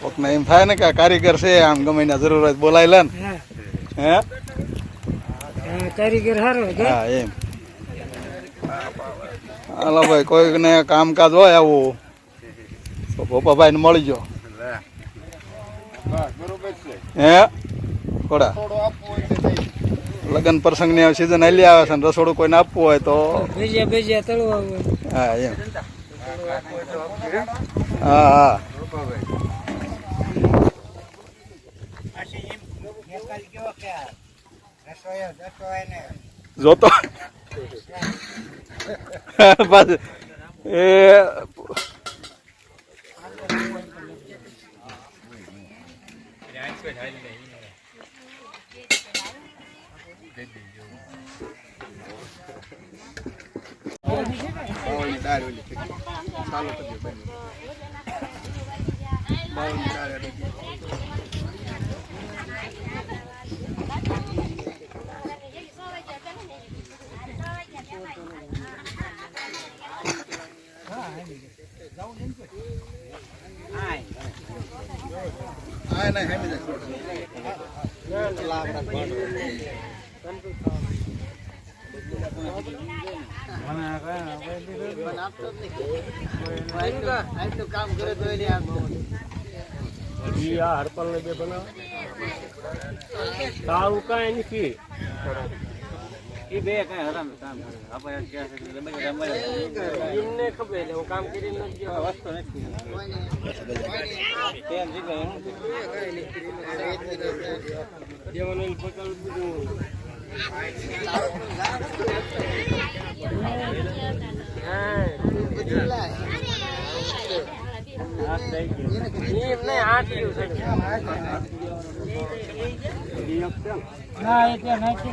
કોકને એમ થાય ને કે કારીગર છે આમ ગમે એના જરૂર બોલાય લે ને. હે. હા? કારીગર સારો હા એમ. હાલો ભાઈ કોઈકને કામકાજ હોય આવું તો ભોપાભાઈ ને મળી ગયો હે? થોડા લગ્ન પ્રસંગની સિઝન હાલી આવે છે ને રસોડું કોઈને આપવું હોય તો ભેજિયા ભેજિયા તળવા હા એમ. હા હા જોતો બસ એ બાવળની દાળ ઓલી ચાલુ કરી દો બાવળની દાળ આ ના હેમી તારું કાંઈ નથી એ બે કઈ હરામ કામ કરે આપણે રમાય એમને ખબર એટલે હું કામ કરીને નથી દેવાનું પકડ નહીં ના એ ત્યાં નાખી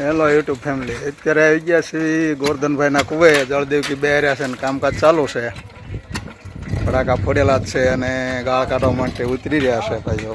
હેલો યુટ્યુબ ફેમિલી અત્યારે આવી ગયા શ્રી ગોરધનભાઈના કુવે. જળદેવકી બે રહ્યા છે અને કામકાજ ચાલુ છે. ફટાકા ફોડેલા જ છે અને ગાળ કાઢવા માટે ઉતરી રહ્યા છે ભાઈઓ.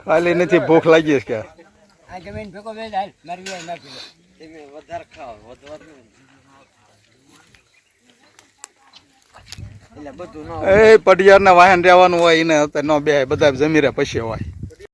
ખાલી નથી ભૂખ લાગી છે કે આ જમીન ભેગો બે હાલ મારી વધારે ખાવ વધારે ખાઓ વધવા એટલે બધું ન એ પટિયારના વાહન રહેવાનું હોય એને ન બે બધા જમી રહે પછી હોય.